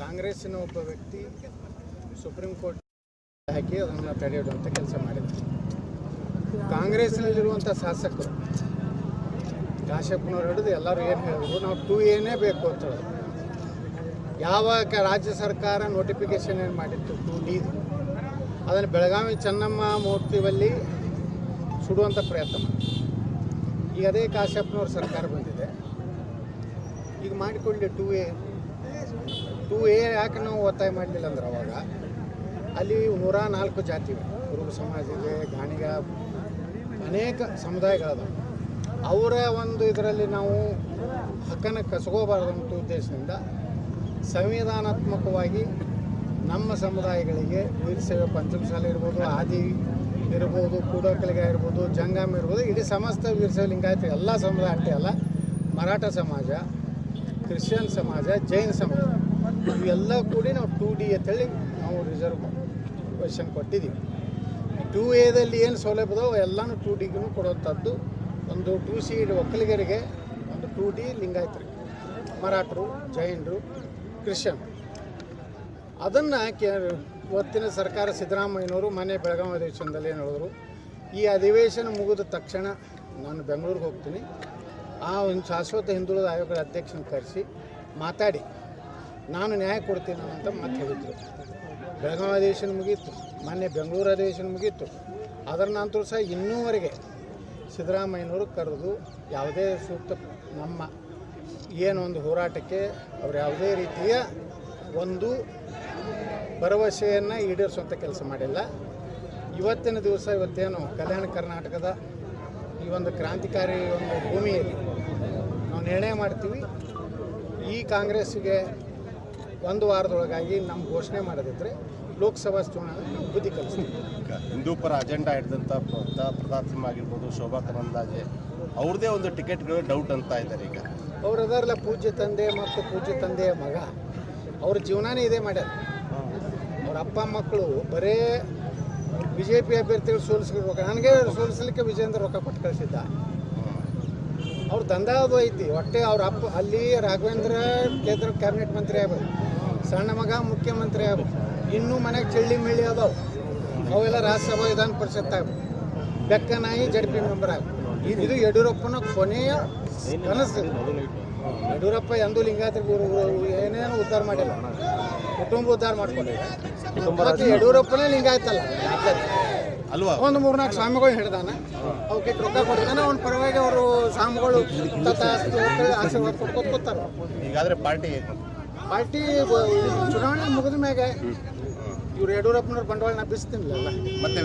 ಕಾಂಗ್ರೆಸ್ಸಿನ ಒಬ್ಬ ವ್ಯಕ್ತಿ ಸುಪ್ರೀಂ ಕೋರ್ಟ್ ಹಾಕಿ ಅದನ್ನು ತಡೆಯುವಂಥ ಕೆಲಸ ಮಾಡಿದ್ದಾರೆ ಕಾಂಗ್ರೆಸ್ನಲ್ಲಿರುವಂಥ ಶಾಸಕರು ಕಾಶಪ್ಪನವ್ರು ಹಿಡಿದು ಎಲ್ಲರೂ ಏನು ಹೇಳಿದ್ರು, ನಾವು ಟೂ ಎನೇ ಬೇಕು ಅಂತ ಹೇಳಿದ್ರು. ಯಾವ ರಾಜ್ಯ ಸರ್ಕಾರ ನೋಟಿಫಿಕೇಶನ್ ಏನು ಮಾಡಿತ್ತು, ಟೂ ಡಿ ಅದನ್ನು ಬೆಳಗಾವಿ ಚೆನ್ನಮ್ಮ ಮೂರ್ತಿವಲ್ಲಿ ಸುಡುವಂಥ ಪ್ರಯತ್ನ ಮಾಡಿ ಈಗ ಅದೇ ಕಾಶ್ಯಪ್ಪನವ್ರ ಸರ್ಕಾರ ಬಂದಿದೆ. ಈಗ ಮಾಡಿಕೊಂಡೆ ಟೂ ಎ ಟೂ ಎ ಯಾಕೆ ನಾವು ಒತ್ತಾಯ ಮಾಡಲಿಲ್ಲ ಅಂದ್ರೆ ಅವಾಗ? ಅಲ್ಲಿ ನೂರ ನಾಲ್ಕು ಜಾತಿ ಕುರುಬ ಸಮಾಜ ಇದೆ, ಗಾಣಿಗ, ಅನೇಕ ಸಮುದಾಯಗಳದಾವೆ. ಅವರ ಒಂದು ಇದರಲ್ಲಿ ನಾವು ಹಕ್ಕನ್ನು ಅಂತ ಉದ್ದೇಶದಿಂದ ಸಂವಿಧಾನಾತ್ಮಕವಾಗಿ ನಮ್ಮ ಸಮುದಾಯಗಳಿಗೆ ವೀರಶೈವ ಪಂಚಮಸಾಲಿ ಇರ್ಬೋದು, ಆದಿ ಇರ್ಬೋದು, ಕೂಡೋಕಲಿಗ ಇರ್ಬೋದು, ಜಂಗಮ್ ಇರ್ಬೋದು, ಇಡೀ ಸಮಸ್ತ ವೀರಶೈವ ಲಿಂಗಾಯತ, ಎಲ್ಲ ಸಮುದಾಯ ಅಷ್ಟೇ ಅಲ್ಲ, ಮರಾಠ ಸಮಾಜ ಕ್ರಿಶ್ಚಿಯನ್ ಸಮಾಜ, ಜೈನ ಸಮಾಜ, ಇವೆಲ್ಲ ಕೂಡಿ ನಾವು ಟೂ ಡಿ ಅಂತೇಳಿ ನಾವು ರಿಸರ್ವೇಷನ್ ಕೊಟ್ಟಿದ್ದೀವಿ. ಟೂ ಎದಲ್ಲಿ ಏನು ಸೌಲಭ್ಯದೋ ಎಲ್ಲನೂ ಟೂ ಡಿಗೂ ಕೊಡುವಂಥದ್ದು ಒಂದು ಟೂ ಸಿ ಒಕ್ಕಲಿಗರಿಗೆ ಒಂದು ಟೂ ಡಿ ಲಿಂಗಾಯತರು, ಮರಾಠರು, ಜೈನರು, ಕ್ರಿಶ್ಚಿಯನ್. ಅದನ್ನು ಇವತ್ತಿನ ಸರ್ಕಾರ ಸಿದ್ದರಾಮಯ್ಯನವರು ಮನೆ ಬೆಳಗಾವಿ ಅಧಿವೇಶನದಲ್ಲಿ ಏನು ಹೇಳಿದ್ರು? ಈ ಅಧಿವೇಶನ ಮುಗಿದ ತಕ್ಷಣ ನಾನು ಬೆಂಗಳೂರಿಗೆ ಹೋಗ್ತೀನಿ. ಆ ಒಂದು ಶಾಶ್ವತ ಹಿಂದುಳಿದ ಆಯೋಗದ ಅಧ್ಯಕ್ಷನ ಕರೆಸಿ ಮಾತಾಡಿ, ನಾನು ನ್ಯಾಯ ಕೊಡ್ತೀನಿ ಅಂತ ಮತ್ತೆ ಹೇಳಿದ್ರು. ಬೆಳಗಾವಿ ಅಧಿವೇಶನ ಮುಗೀತು, ಮೊನ್ನೆ ಬೆಂಗಳೂರು ಅಧಿವೇಶನ ಮುಗೀತು. ಅದರ ನಂತರ ಸಹ ಇನ್ನೂವರೆಗೆ ಸಿದ್ದರಾಮಯ್ಯನವರು ಕರೆದು ಯಾವುದೇ ಸೂಕ್ತ ನಮ್ಮ ಏನು ಒಂದು ಹೋರಾಟಕ್ಕೆ ಅವರು ಯಾವುದೇ ರೀತಿಯ ಒಂದು ಭರವಸೆಯನ್ನು ಈಡೇರಿಸುವಂಥ ಕೆಲಸ ಮಾಡಿಲ್ಲ. ಇವತ್ತಿನ ದಿವಸ ಇವತ್ತೇನು ಕಲ್ಯಾಣ ಕರ್ನಾಟಕದ ಈ ಒಂದು ಕ್ರಾಂತಿಕಾರಿ ಒಂದು ಭೂಮಿಯಲ್ಲಿ ನಾವು ನಿರ್ಣಯ ಮಾಡ್ತೀವಿ. ಈ ಕಾಂಗ್ರೆಸ್ಸಿಗೆ ಒಂದು ವಾರದೊಳಗಾಗಿ ನಮ್ಮ ಘೋಷಣೆ ಮಾಡೋದಿದ್ರೆ ಲೋಕಸಭಾ ಚುನಾವಣೆ ಬುದ್ಧಿ ಕಲಿಸ್ತೀವಿ. ಈಗ ಹಿಂದೂ ಪರ ಅಜೆಂಡಾ ಹಿಡಿದಂಥ ಪ್ರತಾಪ್ ಸಿಂಹ ಆಗಿರ್ಬೋದು ಶೋಭಾ ಕರಂದಾಜೆ ಅವ್ರದ್ದೇ ಒಂದು ಟಿಕೆಟ್ಗಳು ಡೌಟ್ ಅಂತ ಇದ್ದಾರೆ ಈಗ. ಅವ್ರು ಅದಾರಲ್ಲ ಪೂಜ್ಯ ತಂದೆ ಮತ್ತು ಪೂಜ್ಯ ತಂದೆಯ ಮಗ. ಅವ್ರ ಜೀವನನೇ ಇದೇ ಮಾಡ್ಯಾರ. ಅವ್ರ ಅಪ್ಪ ಮಕ್ಕಳು ಬರೇ ಬಿ ಜೆ ಪಿ ಅಭ್ಯರ್ಥಿಗಳು ಸೋಲಿಸ್ಬೇಕು ನನಗೆ ಸೋಲಿಸ್ಲಿಕ್ಕೆ ವಿಜೇಂದ್ರ ರೊಕ್ಕ ಕೊಟ್ಟು ಕಳಿಸಿದ್ದ. ಅವ್ರ ದಂಧ ಅದು ಐತಿ. ಒಟ್ಟೆ ಅವ್ರ ಅಪ್ಪ, ಅಲ್ಲಿ ರಾಘವೇಂದ್ರ ಕೇಂದ್ರ ಕ್ಯಾಬಿನೆಟ್ ಮಂತ್ರಿ ಆಗ್ಬೇಕು. ಸಣ್ಣ ಮಗ ಮುಖ್ಯಮಂತ್ರಿ ಆಗ್ಬೋದು ಇನ್ನೂ ಮನೆಗೆ ಚಳ್ಳಿ ಮಿಳ್ಳಿ ಅದಾವೆ. ಅವೆಲ್ಲ ರಾಜ್ಯಸಭಾ ವಿಧಾನ ಪರಿಷತ್ ಆಗ್ಬೇಕು. ಬೆಕ್ಕನಾಯಿ ಜಡ್ ಮೆಂಬರ್ ಆಗ್ಬೇಕು. ಇದು ಯಡಿಯೂರಪ್ಪನ ಕೊನೆಯ ಕನಸು. ಯಡಿಯೂರಪ್ಪ ಎಂದೂ ಗುರು ಏನೇನು ಉದ್ಧಾರ ಮಾಡಿಲ್ಲ. ಕುಟುಂಬ ಉದ್ಧಾರ ಮಾಡ್ಕೊಂಡಿಲ್ಲ ಮತ್ತೆ ಯಡಿಯೂರಪ್ಪನೇ ಲಿಂಗಾಯತಲ್ಲ ಅಲ್ವಾ? ಒಂದು ಮೂರ್ನಾಲ್ಕು ಸ್ವಾಮಿಗಳು ಹಿಡ್ದಾನ. ಅವಕ್ಕೆ ರೊಕ್ಕ ಕೊಡ್ತಾನೆ ಅವ್ನ ಪರವಾಗಿ ಅವರು ಸ್ವಾಮಿಗಳು ಆಶೀರ್ವಾದ ಕೊಟ್ಕೊತ ಕೂತಾರ. ಈಗಾದ್ರೆ ಪಾರ್ಟಿ ಪಾರ್ಟಿ ಚುನಾವಣೆ ಮುಗಿದ ಮ್ಯಾಗ ಇವ್ರು ಯಡಿಯೂರಪ್ಪನವ್ರ ಬಂಡವಾಳ ನಾ ಬಿಸ್ತೀನಿ ಮತ್ತೆ